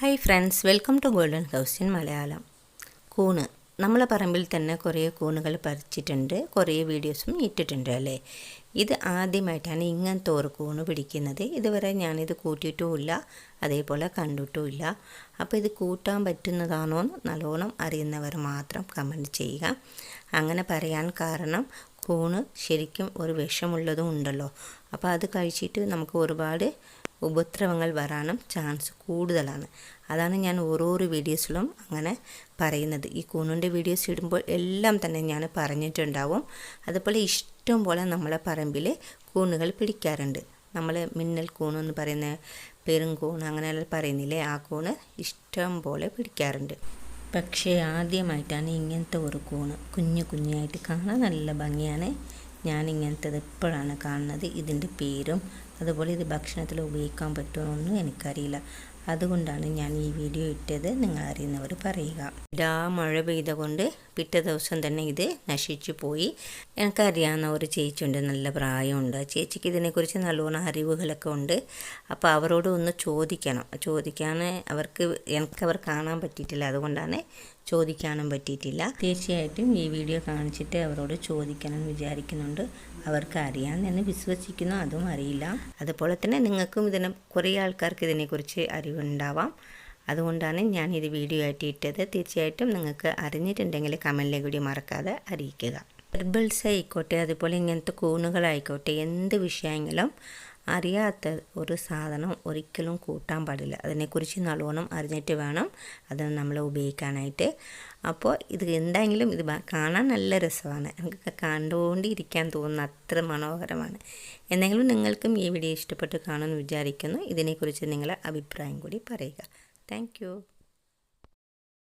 Hi friends welcome to golden house in Malayalam കൂണ്. നമ്മളെ പറമ്പിൽ തന്നെ കുറേ കൂണുകൾ പറിച്ചിട്ടുണ്ട് കുറേ വീഡിയോസും ഇട്ടിട്ടുണ്ട് അല്ലേ? ഇത് ആദ്യമായിട്ടാണ് ഇങ്ങനത്തെ ഒരു കൂണ് പിടിക്കുന്നത്. ഇതുവരെ ഞാനിത് കൂട്ടിയിട്ടുമില്ല അതേപോലെ കണ്ടിട്ടുമില്ല. അപ്പോൾ ഇത് കൂട്ടാൻ പറ്റുന്നതാണോ എന്ന് നല്ലോണം അറിയുന്നവർ മാത്രം കമന്റ് ചെയ്യുക. അങ്ങനെ പറയാൻ കാരണം കൂണ് ശരിക്കും ഒരു വിഷമുള്ളതും ഉണ്ടല്ലോ. അപ്പോൾ അത് കഴിച്ചിട്ട് നമുക്ക് ഒരുപാട് ഉപദ്രവങ്ങൾ വരാനും ചാൻസ് കൂടുതലാണ്. അതാണ് ഞാൻ ഓരോരോ വീഡിയോസിലും അങ്ങനെ പറയുന്നത്. ഈ കൂണിന്റെ വീഡിയോസ് ഇടുമ്പോൾ എല്ലാം തന്നെ ഞാൻ പറഞ്ഞിട്ടുണ്ടാവും. അതുപോലെ ഇഷ്ടം പോലെ നമ്മളെ പറമ്പിൽ കൂണുകൾ പിടിക്കാറുണ്ട്. നമ്മൾ മിന്നൽ കൂണെന്ന് പറയുന്ന പെരുംകൂൺ അങ്ങനെയെല്ലാം പറയുന്നില്ലേ? ആ കൂണ് ഇഷ്ടം പോലെ പിടിക്കാറുണ്ട്. പക്ഷേ ആദ്യമായിട്ടാണ് ഇങ്ങനത്തെ ഒരു കൂണ് കുഞ്ഞു കുഞ്ഞായിട്ട് കാണാൻ നല്ല ഭംഗിയാണ്. ഞാൻ ഇങ്ങനത്തത് എപ്പോഴാണ് കാണുന്നത്. ഇതിന്റെ പേരും അതുപോലെ ഇത് ഭക്ഷണത്തിൽ ഉപയോഗിക്കാൻ പറ്റുമോ എന്നും എനിക്കറിയില്ല. അതുകൊണ്ടാണ് ഞാൻ ഈ വീഡിയോ ഇട്ടത്. നിങ്ങൾ അറിയുന്നവർ പറയുക. ഇതാ മഴ പെയ്ത കൊണ്ട് പിറ്റേ ദിവസം തന്നെ ഇത് നശിച്ചു പോയി. എനിക്കറിയാവുന്ന ഒരു ചേച്ചിയുണ്ട് നല്ല പ്രായമുണ്ട്. ചേച്ചിക്ക് ഇതിനെക്കുറിച്ച് നല്ലോണം അറിവുകളൊക്കെ ഉണ്ട്. അപ്പോൾ അവരോട് ഒന്ന് ചോദിക്കണം. ചോദിക്കാൻ അവർക്ക് എനിക്ക് അവർ കാണാൻ പറ്റിയിട്ടില്ല. അതുകൊണ്ടാണ് ചോദിക്കാനും പറ്റിയിട്ടില്ല. തീർച്ചയായിട്ടും ഈ വീഡിയോ കാണിച്ചിട്ട് അവരോട് ചോദിക്കണം വിചാരിക്കുന്നുണ്ട്. അവർക്ക് അറിയാമെന്ന് വിശ്വസിക്കുന്നു. അതും അറിയില്ല. അതുപോലെ തന്നെ നിങ്ങൾക്കും ഇതിനെ കുറേ ആൾക്കാർക്ക് ഇതിനെക്കുറിച്ച് അറിവുണ്ടാവാം. അതുകൊണ്ടാണ് ഞാൻ ഇത് വീഡിയോ ആയിട്ട് ഇട്ടത്. തീർച്ചയായിട്ടും നിങ്ങൾക്ക് അറിഞ്ഞിട്ടുണ്ടെങ്കിൽ കമന്റിലെ കൂടി മറക്കാതെ അറിയിക്കുക. ഹെർബിൾസ് ആയിക്കോട്ടെ അതുപോലെ ഇങ്ങനത്തെ കൂണുകളായിക്കോട്ടെ എന്ത് വിഷയങ്ങളും അറിയാത്ത ഒരു സാധനം ഒരിക്കലും കൂട്ടാൻ പാടില്ല. അതിനെക്കുറിച്ച് നല്ലോണം അറിഞ്ഞിട്ട് വേണം അത് നമ്മൾ ഉപയോഗിക്കാനായിട്ട്. അപ്പോൾ ഇത് എന്തെങ്കിലും ഇത് കാണാൻ നല്ല രസമാണ്. നമുക്ക് കണ്ടുകൊണ്ടിരിക്കാൻ തോന്നുന്ന അത്ര മനോഹരമാണ്. എന്തെങ്കിലും നിങ്ങൾക്കും ഈ വീഡിയോ ഇഷ്ടപ്പെട്ട് കാണുമെന്ന് വിചാരിക്കുന്നു. ഇതിനെക്കുറിച്ച് നിങ്ങളെ അഭിപ്രായം കൂടി പറയുക. താങ്ക്